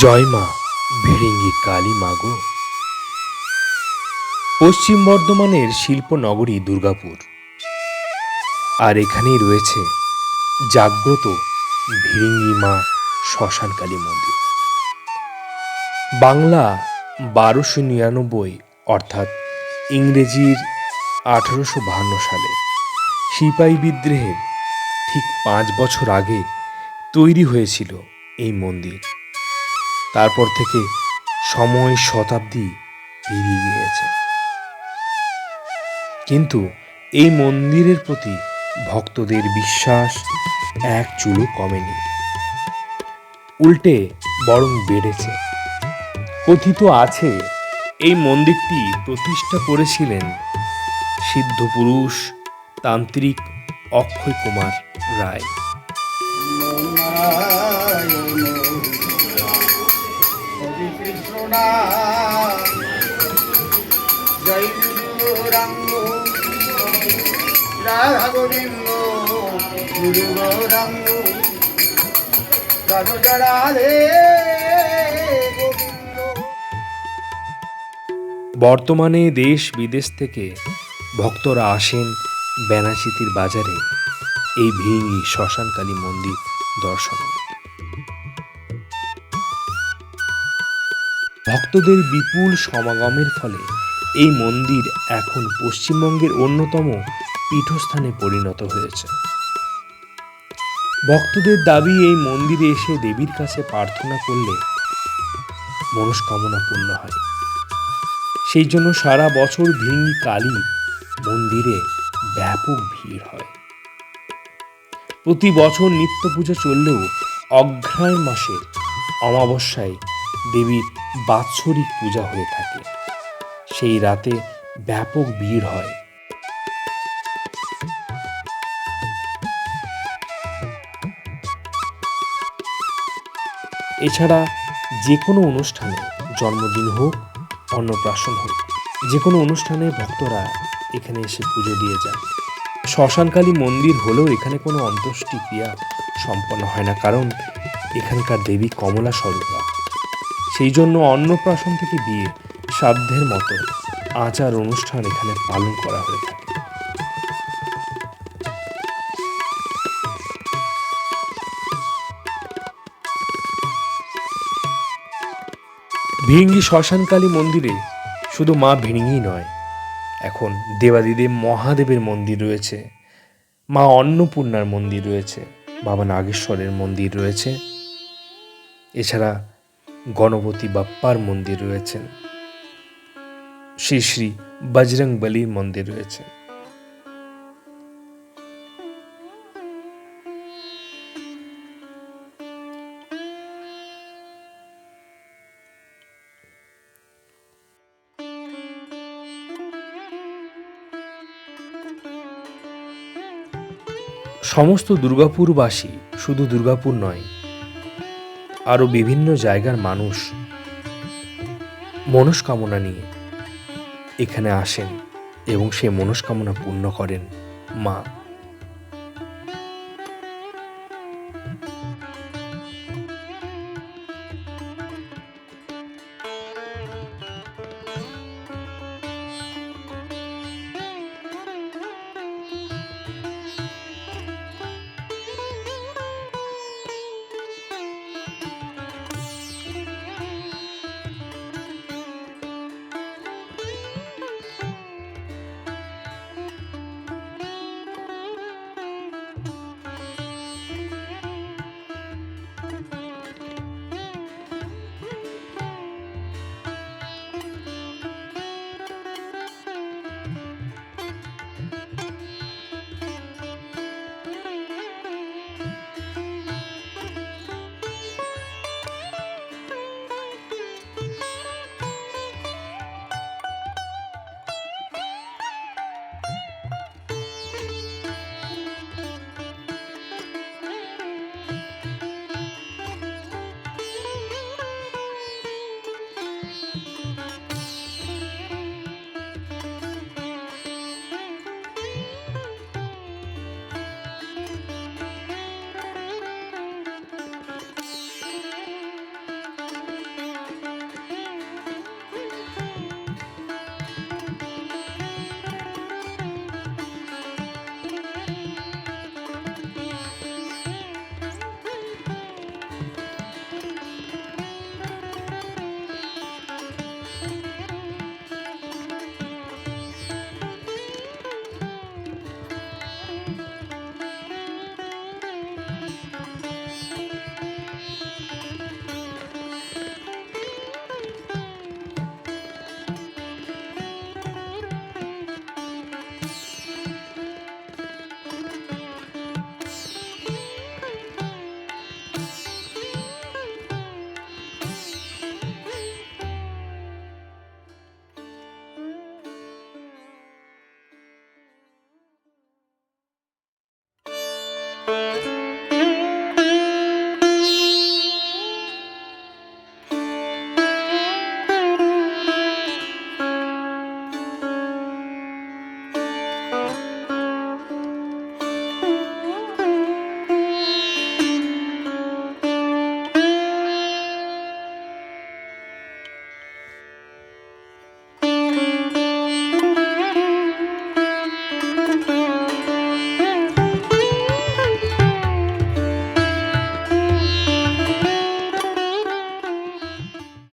জয় মা, ভিড়িঙ্গি কালী মাগো পশ্চিম বর্ধমানের শিল্পনগরী দুর্গাপুর। আর এখানেই রয়েছে জাগ্রত ভিড়িঙ্গি মা শ্মশানকালী মন্দির। বাংলা বারোশো নিরানব্বই, অর্থাৎ ইংরেজির আঠারোশো বাহান্ন সালে সিপাহী বিদ্রোহের ঠিক পাঁচ বছর আগে তৈরি হয়েছিল এই মন্দির। তারপর থেকে সময় শতাব্দী পেরিয়ে গিয়েছে। কিন্তু এই মন্দিরের প্রতি ভক্তদের বিশ্বাস এক চুলো কমেনি। উল্টে বরং বেড়েছে। কথিত আছে, এই মন্দিরটি প্রতিষ্ঠা করেছিলেন সিদ্ধ পুরুষ তান্ত্রিক অক্ষয় কুমার রায়। বর্তমানে দেশ বিদেশ থেকে ভক্তরা আসেন বেনাচিতির বাজারে এই ভিড়ি শ্মশানকালী মন্দির দর্শনে। ভক্তদের বিপুল সমাগমের ফলে এই মন্দির এখন পশ্চিমবঙ্গের অন্যতম পীঠস্থানে পরিণত হয়েছে। ভক্তদের দাবি, এই মন্দিরে এসে দেবীর কাছে প্রার্থনা করলে মনস্কামনা পূর্ণ হয়। সেই জন্য সারা বছর ভিঙ্গি কালী মন্দিরে ব্যাপক ভিড় হয়। প্রতি বছর নিত্য পূজা চললেও অঘ্রায়ণ মাসে অমাবস্যায় দেবীর বাৎসরিক পূজা হয়ে থাকে। সেই রাতে ব্যাপক ভিড় হয়। এছাড়া যে কোনো অনুষ্ঠানে জন্মদিন হোক, অন্নপ্রাশন হোক যে কোনো অনুষ্ঠানে ভক্তরা এখানে এসে পুজো দিয়ে যান। শ্মশানকালী মন্দির হলেও এখানে কোনো অন্ত্যেষ্টি ক্রিয়া সম্পন্ন হয় না, কারণ এখানকার দেবী কমলা স্বরূপা সেই জন্য অন্নপ্রাশন থেকে বিয়ে সাধ্যের মতো আচার অনুষ্ঠান এখানে পালন করা হয়ে থাকে। ভিঙ্গি শ্মশানকালী মন্দিরে শুধু মা ভিঙ্গি নয়, এখন দেবাদিদেব মহাদেবের মন্দির রয়েছে, মা অন্নপূর্ণার মন্দির রয়েছে, বাবা নাগেশ্বরের মন্দির রয়েছে, এছাড়া গণপতি বাপ্পার মন্দির রয়েছেন শ্রী শ্রী বজরং বলির মন্দির রয়েছে। সমস্ত দুর্গাপুরবাসী শুধু দুর্গাপুর নয়, আরও বিভিন্ন জায়গার মানুষ মনস্কামনা নিয়ে এখানে আসেন এবং সে মনস্কামনা পূর্ণ করেন। মা